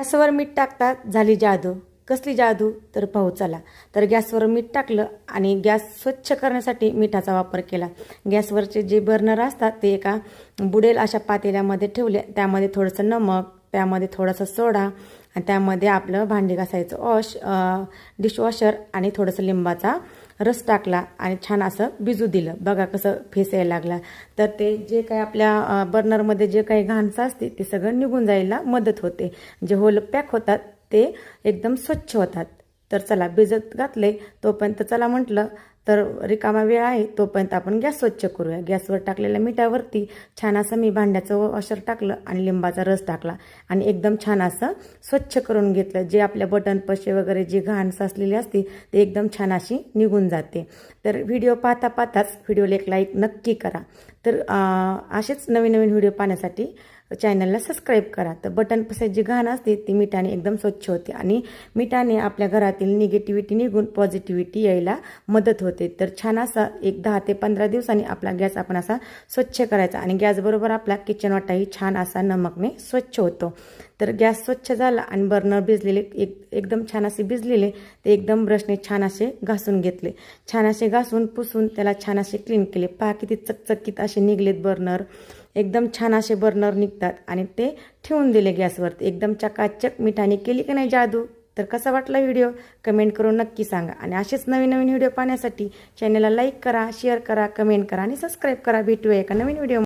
गॅसवर मीठ टाकतात झाली जादू. कसली जादू? तर पाहू चला. तर गॅसवर मीठ टाकलं आणि गॅस स्वच्छ करण्यासाठी मिठाचा वापर केला. गॅसवरचे जे बर्नर असतात ते एका बुडेल अशा पातेल्यामध्ये ठेवले. त्यामध्ये थोडंसं नमक त्यामध्ये थोडासा सोडा आणि त्यामध्ये आपलं भांडी घासायचं वॉश डिशवॉशर आणि थोडंसं लिंबाचा रस टाकला आणि छान असं भिजू दिलं. बघा कसं फेस यायला लागला. तर ते जे काही आपल्या बर्नरमध्ये जे काही घाणसं असते ते सगळं निघून जायला मदत होते. जे होल पॅक होतात ते एकदम स्वच्छ होतात. तर चला भिजत घातले तोपर्यंत चला म्हटलं तर रिकामा वेळ आहे तोपर्यंत आपण गॅस स्वच्छ करूया. गॅसवर टाकलेल्या मिठावरती छान असं मी भांड्याचं वॉशर टाकलं आणि लिंबाचा रस टाकला आणि एकदम छान असं स्वच्छ करून घेतलं. जे आपल्या बटन पशे वगैरे जी घाण साचलेली असते ते एकदम छान अशी निघून जाते. तर व्हिडिओ पाहता पाहताच व्हिडिओला एक लाईक नक्की करा. तर असेच नवीन नवीन व्हिडिओ पाहण्यासाठी चॅनलला सबस्क्राईब करा. तर बटन पसायची जी घाण असते ती मिठाने एकदम स्वच्छ होते आणि मिठाने आपल्या घरातील निगेटिव्हिटी निघून पॉझिटिव्हिटी यायला मदत होते. होते. तर छान असा एक दहा ते पंधरा दिवसांनी आपला गॅस आपण असा स्वच्छ करायचा आणि गॅसबरोबर आपला किचन वाटाही छान असा नमकने स्वच्छ होतो. तर गॅस स्वच्छ झाला आणि बर्नर भिजलेले एक एकदम छान असे भिजलेले ते एकदम ब्रशने छान असे घासून घेतले. छान असे घासून पुसून त्याला छान असे क्लीन केले. पहा किती चकचकीत असे निघलेत बर्नर. एकदम छान असे बर्नर निघतात आणि ते ठेवून दिले गॅसवरती. एकदम चकाचक मिठाने केली की नाही जादू? तर कसा वाटला व्हिडिओ? कमेंट करून नक्की सांगा. आणि असेच नवीन नवीन व्हिडिओ पाहण्यासाठी चॅनलला लाईक करा शेअर करा कमेंट करा आणि सबस्क्राईब करा. भेटूया एका नवीन व्हिडिओ